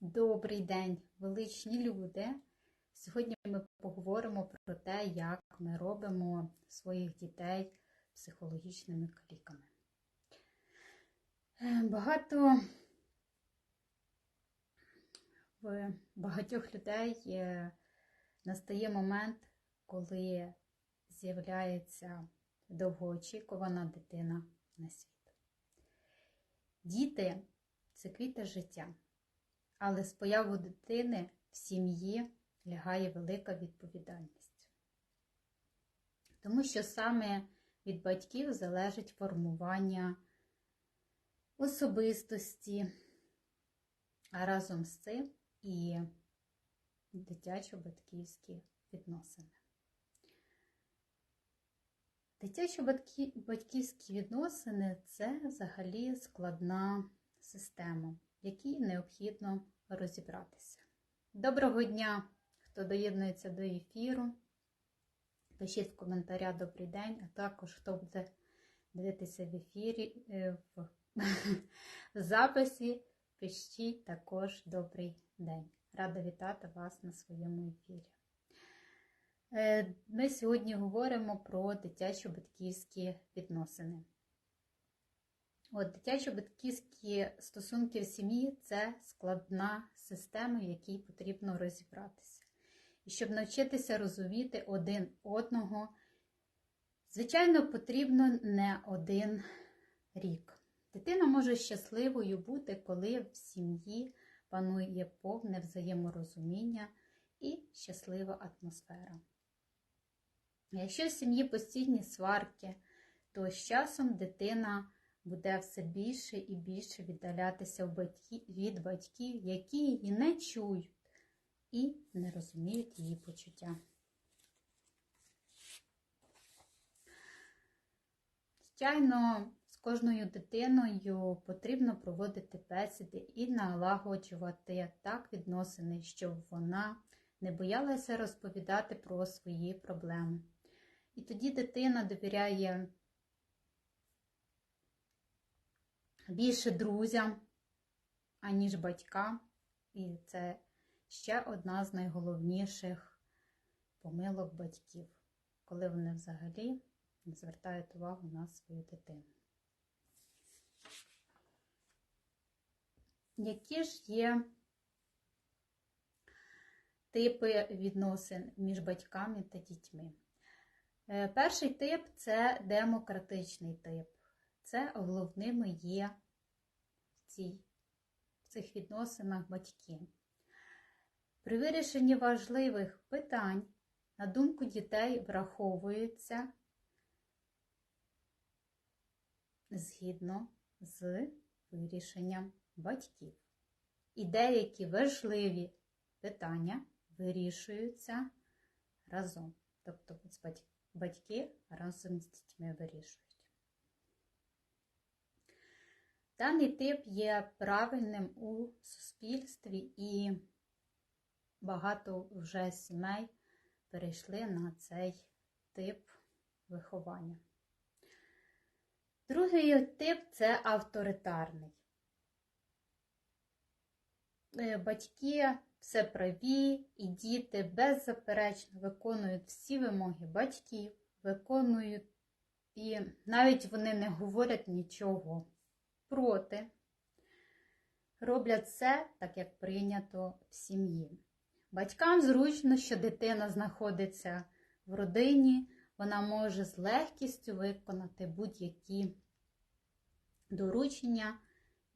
Добрий день, величні люди! Сьогодні ми поговоримо про те, як ми робимо своїх дітей психологічними каліками. Е, Багато в багатьох людей настає момент, коли з'являється довгоочікувана дитина на світ. Діти це квіти життя. Але з появою дитини в сім'ї лягає велика відповідальність. Тому що саме від батьків залежить формування особистості, а разом з цим і дитячо-батьківські відносини. Дитячо-батьківські відносини це взагалі складна система в необхідно розібратися. Доброго дня, хто доєднується до ефіру. Пишіть в коментарях добрий день, а також хто буде дивитися в ефірі е, в записі, пишіть також добрий день. Рада вітати вас на своєму ефірі. Е, ми сьогодні говоримо про дитячо-батьківські відносини. От, Дитячо-батьківські стосунки в сім'ї це складна система, якій потрібно розібратися. І щоб навчитися розуміти один одного, звичайно, потрібно не один рік. Дитина може щасливою бути, коли в сім'ї панує повне взаєморозуміння і щаслива атмосфера. Якщо в сім'ї постійні сварки, то з часом дитина буде все більше і більше віддалятися від батьків, які її не чують і не розуміють її почуття. Звичайно, з кожною дитиною потрібно проводити бесіди і налагоджувати так відносини, щоб вона не боялася розповідати про свої проблеми. І тоді дитина довіряє більше друзям, аніж батькам. І це ще одна з найголовніших помилок батьків, коли вони взагалі не звертають увагу на свою дитину. Які ж є типи відносин між батьками та дітьми? Е, перший тип це демократичний тип. Це головними є в, цій, в цих відносинах батьки. При вирішенні важливих питань, на думку дітей, враховується згідно з вирішенням батьків. І деякі важливі питання вирішуються разом. Тобто батьки разом з дітьми вирішують. Даний тип є правильним у суспільстві і багато вже сімей перейшли на цей тип виховання. Другий тип це авторитарний. Е, батьки все праві, і діти беззаперечно виконують всі вимоги батьків, виконують, і навіть вони не говорять нічого проти, роблять все так, як прийнято в сім'ї. Батькам зручно, що дитина знаходиться в родині, вона може з легкістю виконати будь-які доручення,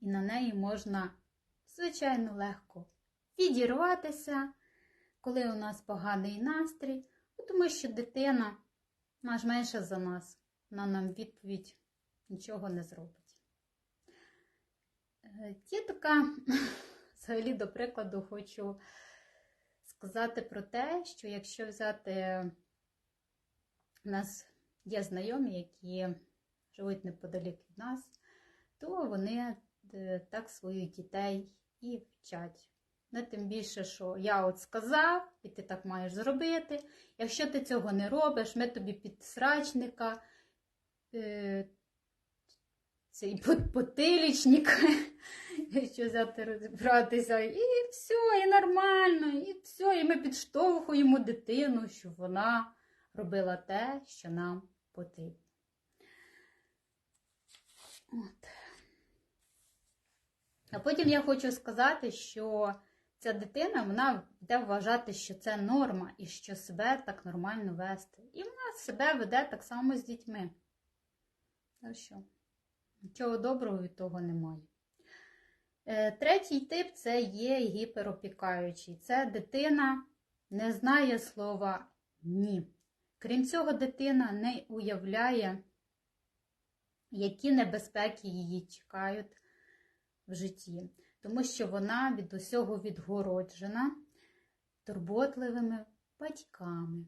і на неї можна, звичайно, легко відірватися, коли у нас поганий настрій, тому що дитина наш менша за нас, вона нам відповідь нічого не зробить. Є така, взагалі, до прикладу, хочу сказати про те, що якщо взяти у нас є знайомі, які живуть неподалік від нас, то вони е, так своїх дітей і вчать. Не тим більше, що я от сказав, і ти так маєш зробити. Якщо ти цього не робиш, ми тобі підсрачника, е, цей потилічник, якщо взяти розібратися, і все, і нормально, і все, і ми підштовхуємо дитину, щоб вона робила те, що нам потрібно. От. А потім я хочу сказати, що ця дитина вона буде вважати, що це норма і що себе так нормально вести. І вона себе веде так само з дітьми. Ну що, нічого доброго від того немає. Е, Третій тип це є гіперопікаючий. Це дитина не знає слова ні. Крім цього, дитина не уявляє, які небезпеки її чекають в житті, тому що вона від усього відгороджена турботливими батьками,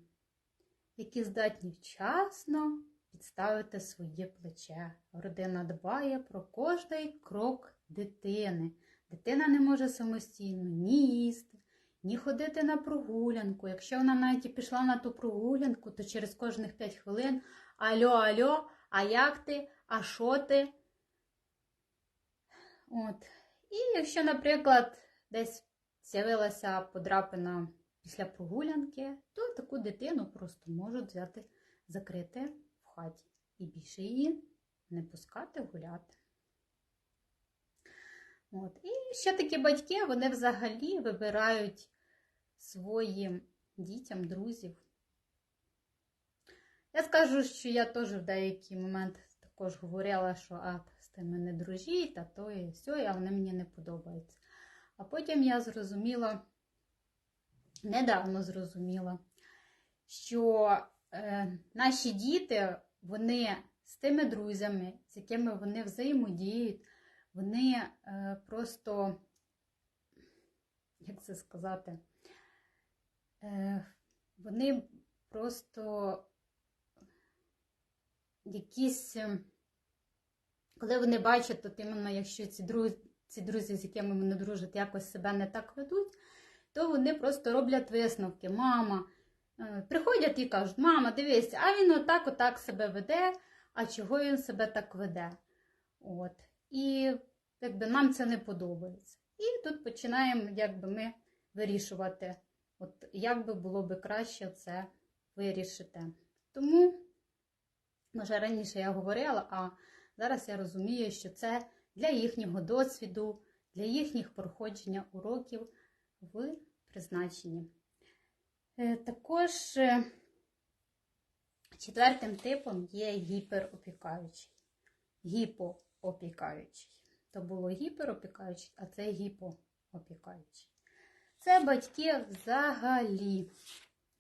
які здатні вчасно підставити своє плече. Родина дбає про кожний крок дитини. Дитина не може самостійно ні їсти, ні ходити на прогулянку. Якщо вона навіть і пішла на ту прогулянку, то через кожних 5 хвилин Альо, альо, а як ти? А що ти? От. І якщо, наприклад, десь з'явилася подрапина після прогулянки, то таку дитину просто можуть взяти, закрити хаті і більше її не пускати гуляти. От. І ще такі батьки, вони взагалі вибирають своїм дітям друзів. Я скажу, що я теж в деякий момент також говорила, що а, з тими не дружіть, а то і все, а вони мені не подобаються. А потім я зрозуміла, недавно зрозуміла, що наші діти, вони з тими друзями, з якими вони взаємодіють, вони е, просто, як це сказати, е, вони просто якісь, е, коли вони бачать, от іменно якщо ці друзі, ці друзі, з якими вони дружать, якось себе не так ведуть, то вони просто роблять висновки. Мама, е, приходять і кажуть, мама, дивись, а він отак, отак себе веде, а чого він себе так веде? От. І якби нам це не подобається. І тут починаємо якби, ми вирішувати, от, як би було би краще це вирішити. Тому, може, раніше я говорила, а зараз я розумію, що це для їхнього досвіду, для їхніх проходження уроків в призначенні. Е, Також е, четвертим типом є гіперопікаючий, гіпоопікаючий. То було гіперопікаючий, а це гіпоопікаючий. Це батьки взагалі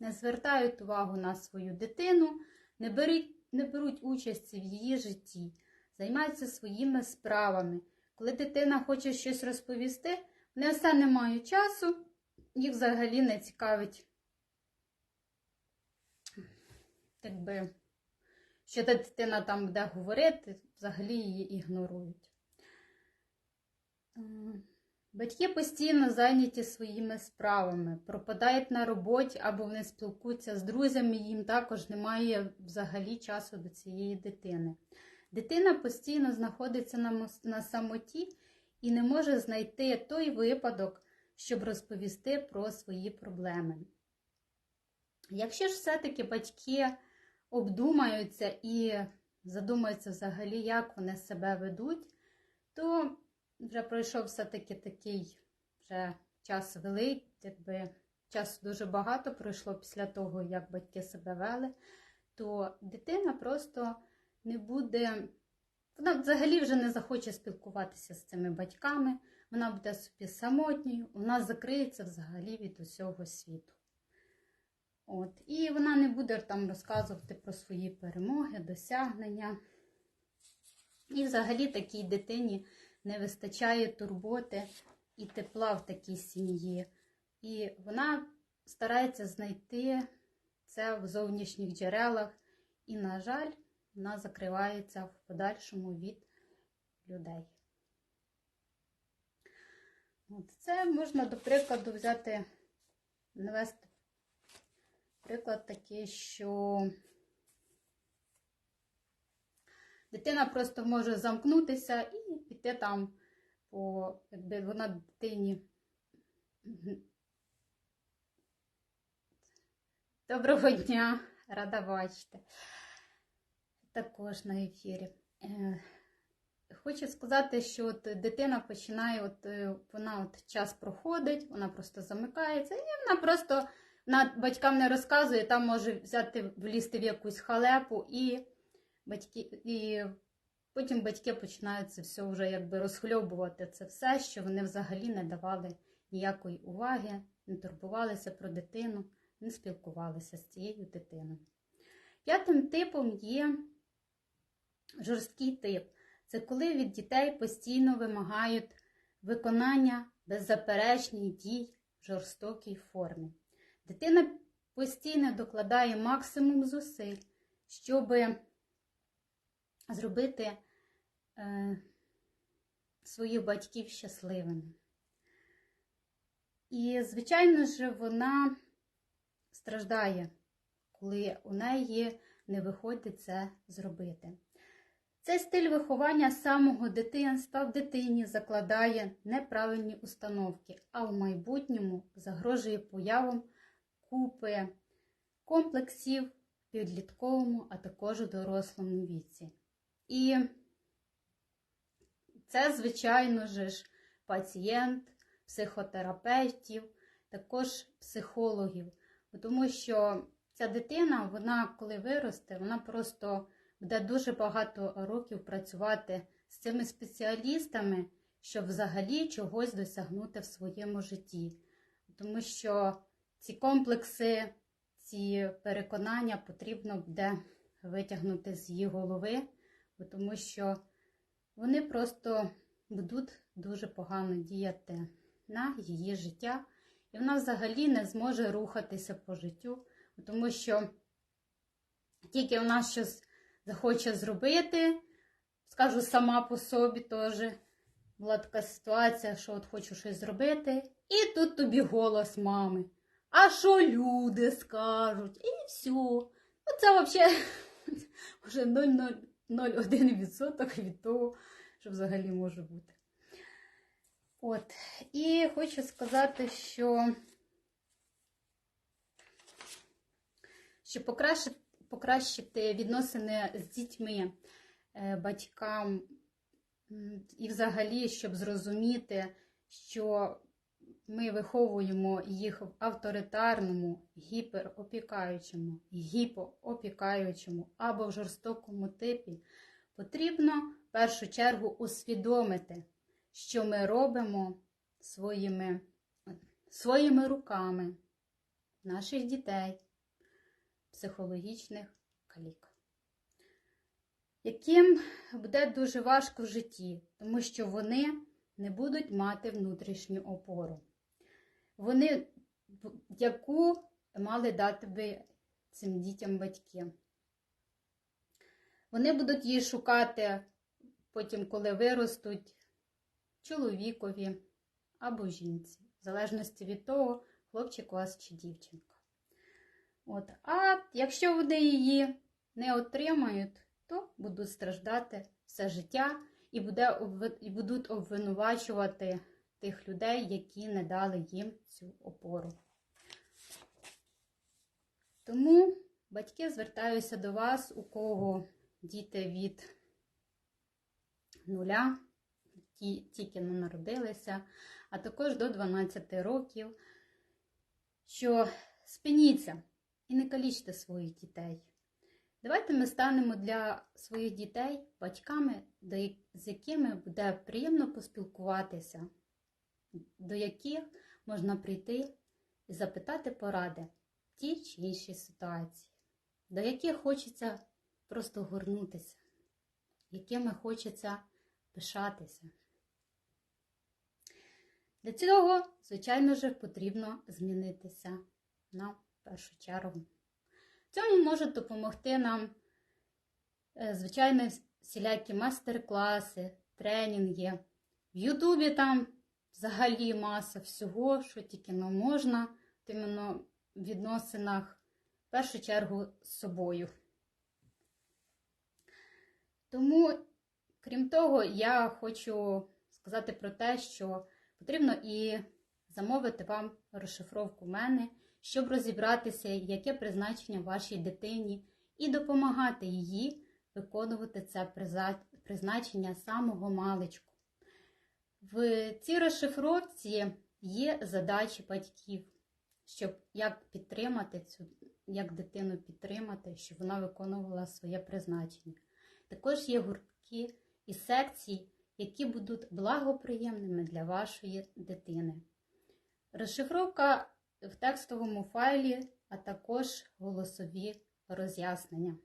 не звертають увагу на свою дитину, не беруть, не беруть участі в її житті, займаються своїми справами. Коли дитина хоче щось розповісти, вони все не мають часу, їх взагалі не цікавить, якби, що та дитина там буде говорити, взагалі її ігнорують. Е, Батьки постійно зайняті своїми справами, пропадають на роботі або вони спілкуються з друзями, їм також немає взагалі часу до цієї дитини. Дитина постійно знаходиться на, на самоті і не може знайти той випадок, щоб розповісти про свої проблеми. Якщо ж все-таки батьки обдумаються і задумаються взагалі, як вони себе ведуть, то вже пройшов все-таки такий вже час великий, якби часу дуже багато пройшло після того, як батьки себе вели, то дитина просто не буде, вона взагалі вже не захоче спілкуватися з цими батьками, вона буде собі самотньою, вона закриється взагалі від усього світу. От. І вона не буде там розказувати про свої перемоги, досягнення. І взагалі такій дитині не вистачає турботи і тепла в такій сім'ї. І вона старається знайти це в зовнішніх джерелах. І, на жаль, вона закривається в подальшому від людей. От це можна, до прикладу, взяти, навести приклад такий, що Дитина просто може замкнутися і піти там, по, якби вона дитині. Доброго дня, рада бачити. Також на ефірі. Е, Хочу сказати, що от дитина починає, от е, вона от час проходить, вона просто замикається, і вона просто вона батькам не розказує, там може взяти, влізти в якусь халепу, і батьки, і потім батьки починають це все вже якби розхльобувати це все, що вони взагалі не давали ніякої уваги, не турбувалися про дитину, не спілкувалися з цією дитиною. П'ятим типом є жорсткий тип. Це коли від дітей постійно вимагають виконання беззаперечних дій в жорстокій формі. Дитина постійно докладає максимум зусиль, щоб зробити е, своїх батьків щасливими. І, звичайно ж, вона страждає, коли у неї не виходить це зробити. Цей стиль виховання самого дитинства в дитині закладає неправильні установки, а в майбутньому загрожує появам купи комплексів в підлітковому, а також у дорослому віці. І це, звичайно ж, пацієнт, психотерапевтів, також психологів, тому що ця дитина, вона коли виросте, вона просто буде дуже багато років працювати з цими спеціалістами, щоб взагалі чогось досягнути в своєму житті. Тому що ці комплекси, ці переконання потрібно буде витягнути з її голови, тому що вони просто будуть дуже погано діяти на її життя, і вона взагалі не зможе рухатися по життю, тому що тільки вона щось захоче зробити. Скажу сама по собі теж. Була така ситуація, що от хочу щось зробити, і тут тобі голос мами. А що люди скажуть? І все. Ну, це взагалі вже 0,01% від того, що взагалі може бути. От. І хочу сказати, що, що покращити покращити відносини з дітьми, е, батькам і взагалі, щоб зрозуміти, що ми виховуємо їх в авторитарному, гіперопікаючому, гіпоопікаючому або в жорстокому типі, потрібно в першу чергу усвідомити, що ми робимо своїми, своїми руками наших дітей психологічних калік, яким буде дуже важко в житті, тому що вони не будуть мати внутрішню опору. Вони, яку мали дати би цим дітям батьки. Вони будуть її шукати потім, коли виростуть чоловікові або жінці, в залежності від того, хлопчик у вас чи дівчинка. От. А якщо вони її не отримають, то будуть страждати все життя і, буде, і будуть обвинувачувати тих людей, які не дали їм цю опору. Тому батьки звертаюся до вас, у кого діти від нуля, ті, тільки не народилися, а також до 12 років, що спиніться і не калічте своїх дітей. Давайте ми станемо для своїх дітей батьками, з якими буде приємно поспілкуватися, до яких можна прийти і запитати поради в тій чи іншій ситуації, до яких хочеться просто горнутися, якими хочеться пишатися. Для цього, звичайно ж, потрібно змінитися на першу чергу. Цьому можуть допомогти нам, е, звичайно, всілякі майстер-класи, тренінги. В Ютубі там взагалі маса всього, що тільки не можна, в відносинах, в першу чергу, з собою. Тому, крім того, я хочу сказати про те, що потрібно і замовити вам розшифровку мене, щоб розібратися, яке призначення вашій дитині, і допомагати їй виконувати це призначення самого маличку. В цій розшифровці є задачі батьків, щоб як підтримати цю, як дитину підтримати, щоб вона виконувала своє призначення. Також є гуртки і секції, які будуть благоприємними для вашої дитини. Розшифровка в текстовому файлі, а також голосові роз'яснення.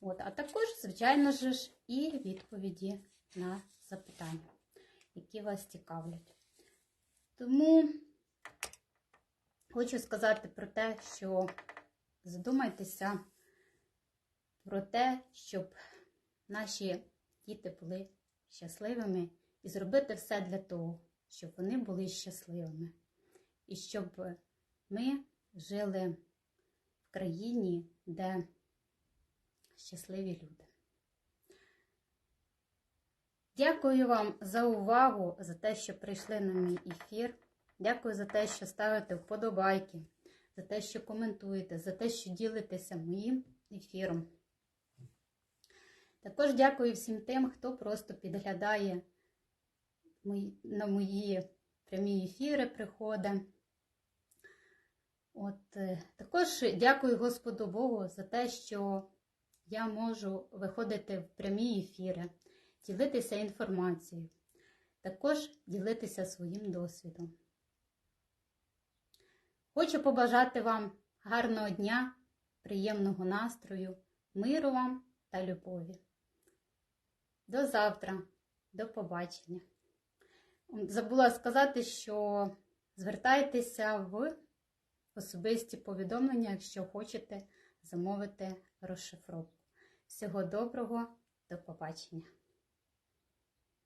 От, а також, звичайно ж, і відповіді на запитання, які вас цікавлять. Тому хочу сказати про те, що задумайтеся про те, щоб наші діти були щасливими і зробити все для того, щоб вони були щасливими. І щоб ми жили в країні, де щасливі люди. Дякую вам за увагу, за те, що прийшли на мій ефір. Дякую за те, що ставите вподобайки, за те, що коментуєте, за те, що ділитеся моїм ефіром. Також дякую всім тим, хто просто підглядає на мої прямі ефіри, приходить. Е, також дякую Господу Богу за те, що я можу виходити в прямі ефіри, ділитися інформацією, також ділитися своїм досвідом. Хочу побажати вам гарного дня, приємного настрою, миру вам та любові. До завтра, до побачення. Забула сказати, що звертайтеся в особисті повідомлення, якщо хочете замовити розшифровку. Всього доброго, до побачення!